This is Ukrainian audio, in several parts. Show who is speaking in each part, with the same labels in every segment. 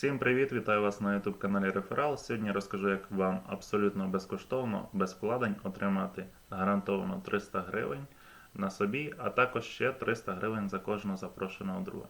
Speaker 1: Всім привіт! Вітаю вас на YouTube каналі Реферал. Сьогодні розкажу, як вам абсолютно безкоштовно, без вкладень отримати гарантовано 300 гривень на собі, а також ще 300 гривень за кожного запрошеного друга.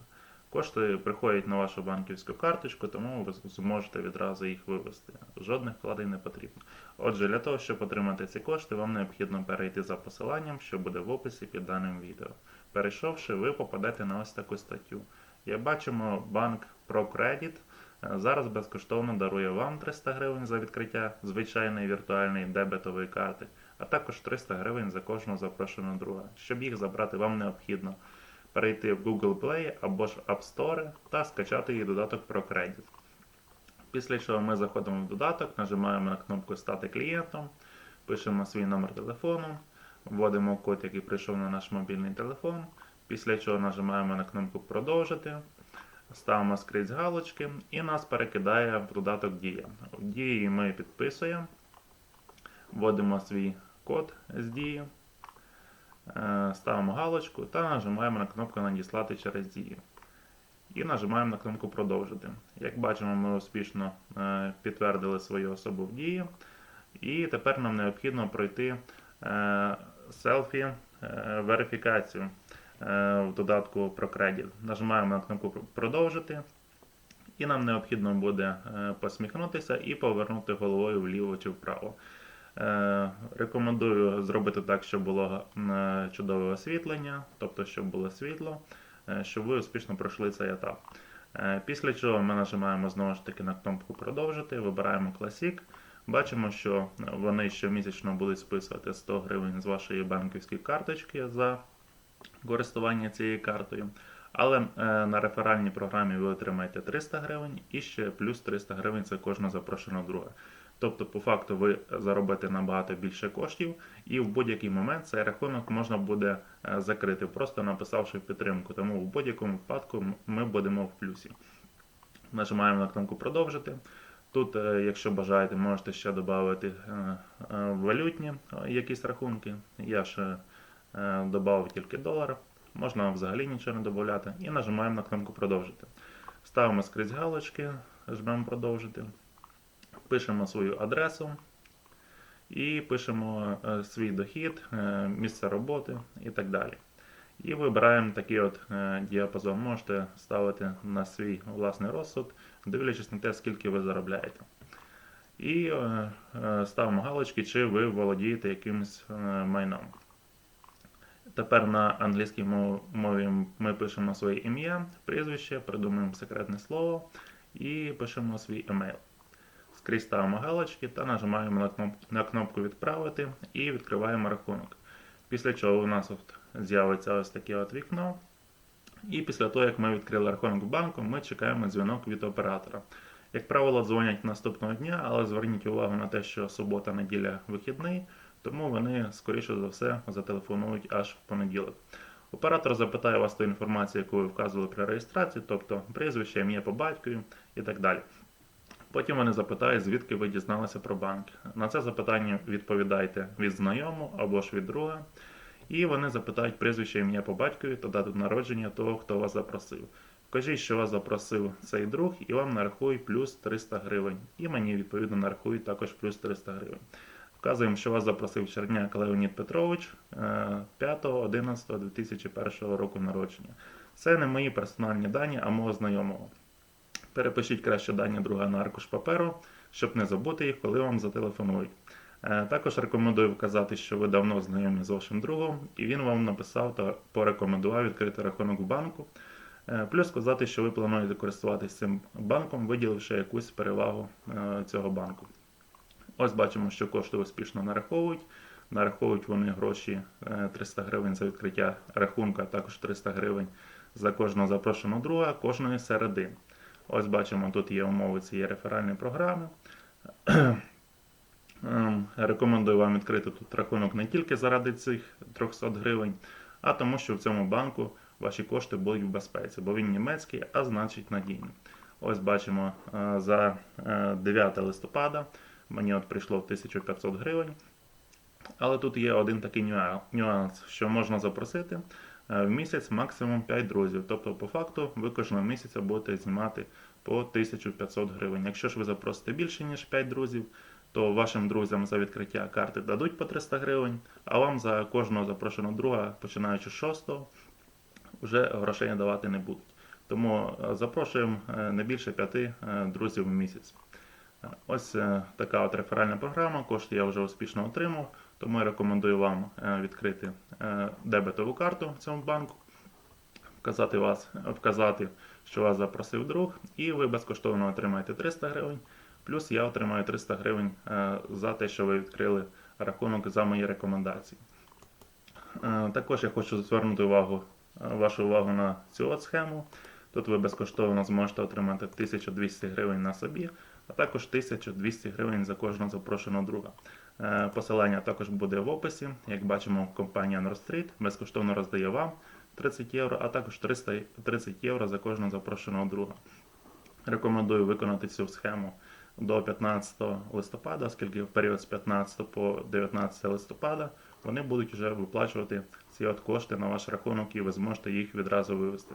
Speaker 1: Кошти приходять на вашу банківську карточку, тому ви зможете відразу їх вивести. Жодних вкладень не потрібно. Отже, для того, щоб отримати ці кошти, вам необхідно перейти за посиланням, що буде в описі під даним відео. Перейшовши, ви попадете на ось таку статтю. Як бачимо, банк ProCredit зараз безкоштовно дарує вам 300 гривень за відкриття звичайної віртуальної дебетової карти, а також 300 гривень за кожного запрошеного друга. Щоб їх забрати, вам необхідно перейти в Google Play або ж App Store та скачати її додаток ProCredit. Після чого ми заходимо в додаток, нажимаємо на кнопку Стати клієнтом, пишемо свій номер телефону, вводимо код, який прийшов на наш мобільний телефон. Після чого нажимаємо на кнопку Продовжити, ставимо скрізь галочки і нас перекидає в додаток Дія. В дії ми підписуємо, вводимо свій код з дії, е, ставимо галочку та нажимаємо на кнопку Надіслати через дію. І нажимаємо на кнопку Продовжити. Як бачимо, ми успішно е, підтвердили свою особу в дії. І тепер нам необхідно пройти е, е, в додатку ProCredit. Нажимаємо на кнопку Продовжити. І нам необхідно буде е, посміхнутися і повернути головою вліво чи вправо. Е, Рекомендую зробити так, щоб було чудове освітлення, тобто, щоб було світло, щоб ви успішно пройшли цей етап. Після чого ми нажимаємо знову ж таки на кнопку Продовжити, вибираємо Classic. Бачимо, що вони щомісячно будуть списувати 100 гривень з вашої банківської карточки за користування цією картою. Але е, на реферальній програмі ви отримаєте 300 гривень і ще плюс 300 гривень за кожного запрошеного друга. Тобто, по факту, ви заробите набагато більше коштів, і в будь-який момент цей рахунок можна буде е, закрити, просто написавши підтримку. Тому в будь-якому випадку ми будемо в плюсі. Нажимаємо на кнопку Продовжити. Тут, е, якщо бажаєте, можете ще додати валютні якісь рахунки. Я ще додав тільки долар. Можна взагалі нічого не додати. І нажимаємо на кнопку Продовжити. Ставимо скрізь галочки, жмемо Продовжити. Пишемо свою адресу і пишемо е, свій дохід, е, місце роботи і так далі. І вибираємо такий от е, діапазон. Можете ставити на свій власний розсуд, дивлячись на те, скільки ви заробляєте. І е, е, ставимо галочки, чи ви володієте якимось е, майном. Тепер на англійській мові ми пишемо своє ім'я, прізвище, придумуємо секретне слово і пишемо свій емейл. Скрізь ставимо галочки та нажимаємо на кнопку, Відправити і відкриваємо рахунок. Після чого у нас з'явиться ось таке от вікно. І після того, як ми відкрили рахунок в банку, ми чекаємо дзвінок від оператора. Як правило, дзвонять наступного дня, але зверніть увагу на те, що субота, неділя вихідний, тому вони, скоріше за все, зателефонують аж в понеділок. Оператор запитає вас ту інформацію, яку ви вказували при реєстрації, тобто прізвище, ім'я по батькові і так далі. Потім вони запитають, звідки ви дізналися про банк. На це запитання відповідайте від знайомого або ж від друга. І вони запитають прізвище ім'я по батькові та дату народження того, хто вас запросив. Вкажіть, що вас запросив цей друг, і вам нарахують плюс 300 гривень. І мені відповідно нарахують також плюс 300 гривень. Вказуємо, що вас запросив Черняк Леонід Петрович е, 5.11.2001 року народження. Це не мої персональні дані, а мого знайомого. Перепишіть краще дані друга на аркуш паперу, щоб не забути їх, коли вам зателефонують. Е, Також рекомендую вказати, що ви давно знайомі з вашим другом, і він вам написав та порекомендував відкрити рахунок в банку. Е, Плюс сказати, що ви плануєте користуватися цим банком, виділивши якусь перевагу е, цього банку. Ось бачимо, що кошти успішно нараховують. Нараховують вони гроші е, 300 гривень за відкриття рахунка, а також 300 гривень за кожного запрошеного друга кожної середи. Ось бачимо, тут є умови цієї реферальної програми. Ем, Рекомендую вам відкрити тут рахунок не тільки заради цих 300 гривень, а тому, що в цьому банку ваші кошти будуть в безпеці, бо він німецький, а значить надійний. Ось бачимо е, за е, 9 листопада мені от прийшло в 1500 гривень. Але тут є один такий нюанс, що можна запросити е, в місяць максимум 5 друзів. Тобто, по факту, ви кожного місяця будете знімати по 1500 гривень. Якщо ж ви запросите більше, ніж 5 друзів, то вашим друзям за відкриття карти дадуть по 300 гривень, а вам за кожного запрошеного друга, починаючи з 6 вже грошей давати не будуть. Тому е, запрошуємо е, не більше 5 друзів в місяць. Ось е, така от реферальна програма. Кошти я вже успішно отримав, тому я рекомендую вам е, відкрити е, дебетову карту в цьому банку, вказати, вас, вказати, що вас запросив друг, і ви безкоштовно отримаєте 300 гривень. Плюс я отримаю 300 гривень за те, що ви відкрили рахунок за мої рекомендації. Також я хочу звернути увагу, вашу увагу на цю от схему. Тут ви безкоштовно зможете отримати 1200 гривень на собі, а також 1200 гривень за кожного запрошеного друга. Е, Посилання також буде в описі. Як бачимо, компанія Nordstreet безкоштовно роздає вам 30 євро, а також 330 євро за кожного запрошеного друга. Рекомендую виконати цю схему до 15 листопада, оскільки в період з 15 по 19 листопада вони будуть вже виплачувати ці от кошти на ваш рахунок і ви зможете їх відразу вивести.